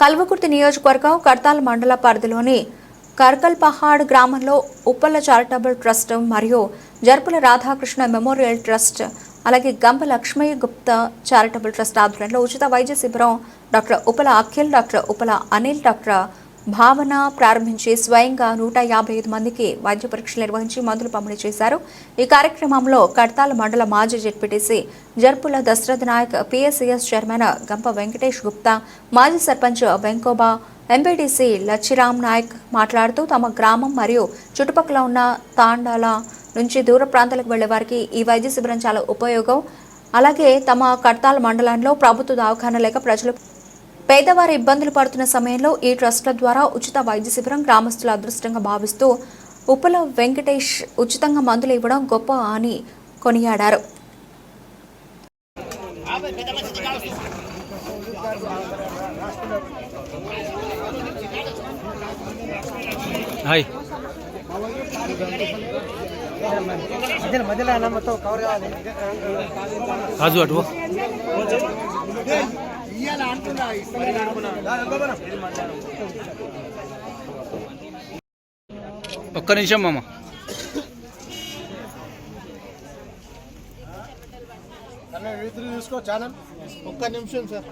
కల్వకుర్తి నియోజకవర్గం కర్తాల్ మండల పరిధిలోని కర్కల్ పహాడ్ గ్రామంలో ఉప్పల్ల చారిటబుల్ ట్రస్ట్ మరియు జర్పుల రాధాకృష్ణ మెమోరియల్ ట్రస్ట్ అలాగే గంప లక్ష్మయ్య గుప్తా చారిటబుల్ ట్రస్ట్ ఆధ్వర్యంలో ఉచిత వైద్య శిబిరం doctor Upala Akhil doctor Upala Anil doctor Bhavana ప్రారంభించి స్వయంగా నూట యాభై ఐదు మందికి వైద్య పరీక్షలు నిర్వహించి మందులు పంపిణీ చేశారు. ఈ కార్యక్రమంలో కడతాల మండల మాజీ ZPTC Jarpula Dasharath Naik PSCS chairman Gampa Venkatesh Gupta మాజీ సర్పంచ్ వెంకోబా ఎంపీటీసీ లచ్చిరామ్ నాయక్ మాట్లాడుతూ తమ గ్రామం మరియు చుట్టుపక్కల ఉన్న తాండాల నుంచి దూర ప్రాంతాలకు వెళ్ళే వారికి ఈ వైద్య శిబిరం చాలా ఉపయోగం. అలాగే తమ కడతాల మండలంలో ప్రభుత్వ దవాఖాన లేక ప్రజలు పేదవారి ఇబ్బందులు పడుతున్న సమయంలో ఈ ట్రస్ట్ల ద్వారా ఉచిత వైద్య శిబిరం గ్రామస్తుల అదృష్టంగా భావిస్తూ ఉప్పల వెంకటేష్ ఉచితంగా మందులు ఇవ్వడం గొప్ప అని కొనియాడారు. హాయ్. మధ్యలో మధ్యలో మొత్తం కవర్ కావాలి. రాజు అటు. ఒక్క నిమిషం మామ. చూసుకో ఛానల్. ఒక్క నిమిషం సార్.